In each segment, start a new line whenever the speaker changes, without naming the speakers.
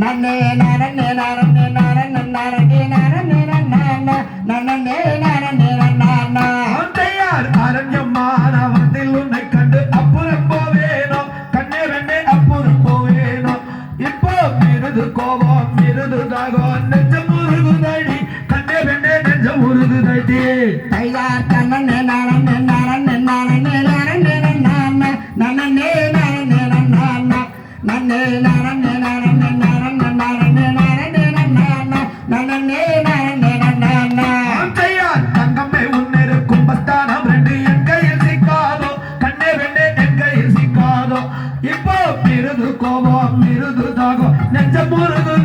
நன்னே நரன்னே நரன்னே நரன்ன நரன்னே
நரன்னே
நன்ன நன்னே நரன்னே நன்ன ஆண்டையார்
அரண்யம்மா நான் வந்தில் உன்னை கண்டு அப்புறம் போவேனோம் கண்ணே ரெண்டே அப்புறம் போவேனோம் இப்போ மிருது கோபம் மிருது தாகம் நெஞ்சம் உருகுதடி கண்ணே ரெண்டே நெஞ்சம் உருகுதடி தைதார் கண்ணே
நரன்னே நரன்னே நரன்னே நரன்னே நன்ன நன்னே Murder!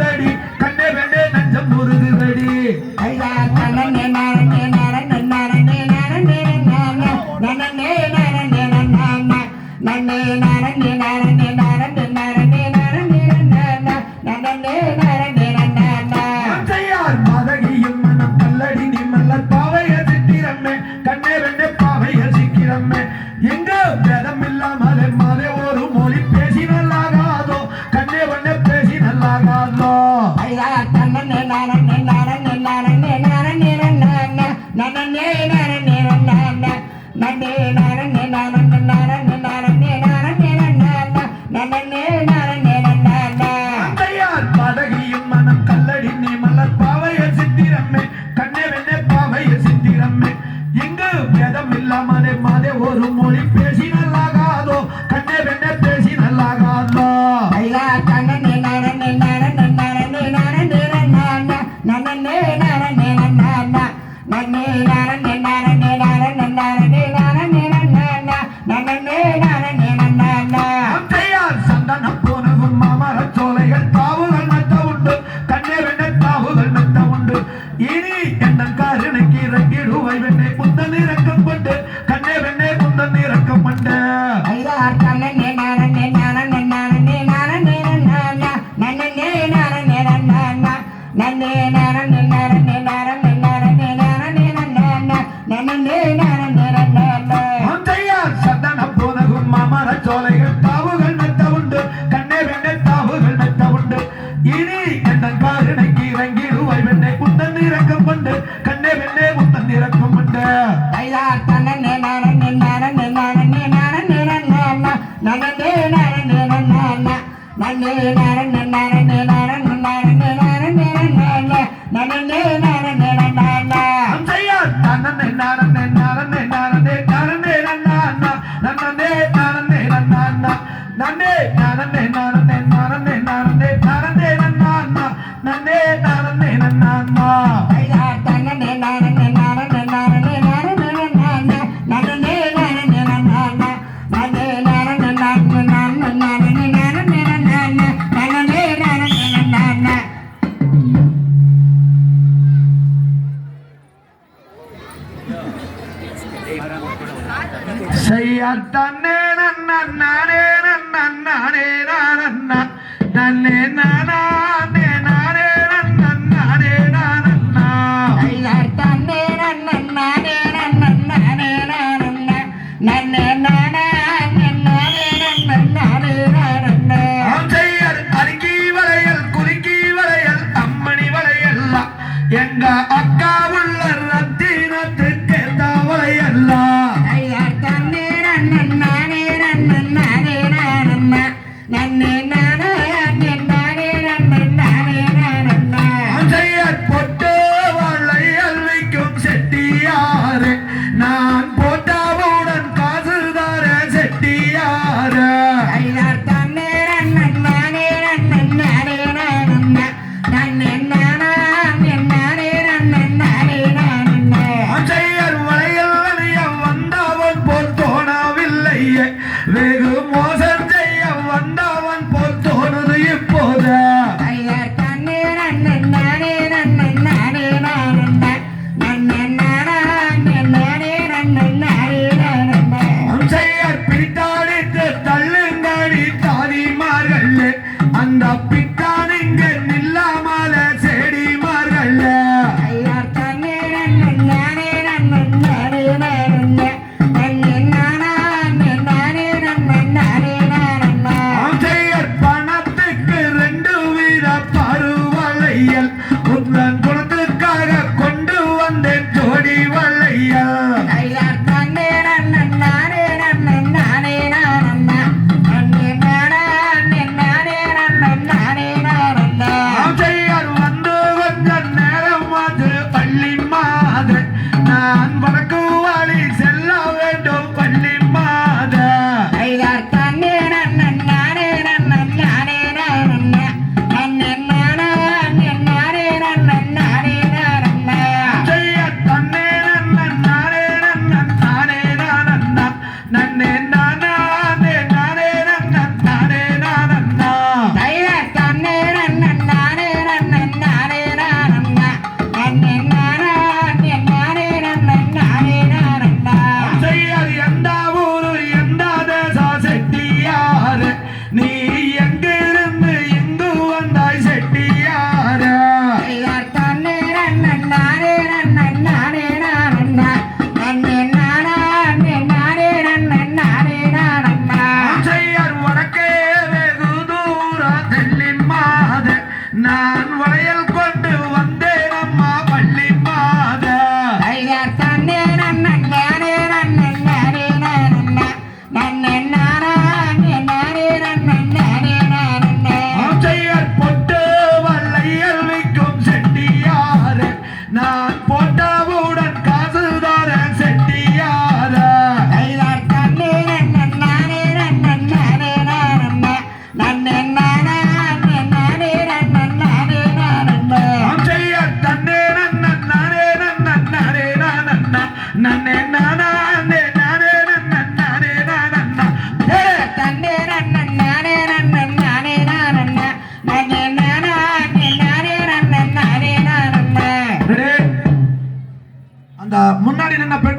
நன்னே
நானே நானே நானே நானே நானே നന്നേ வெகு மோச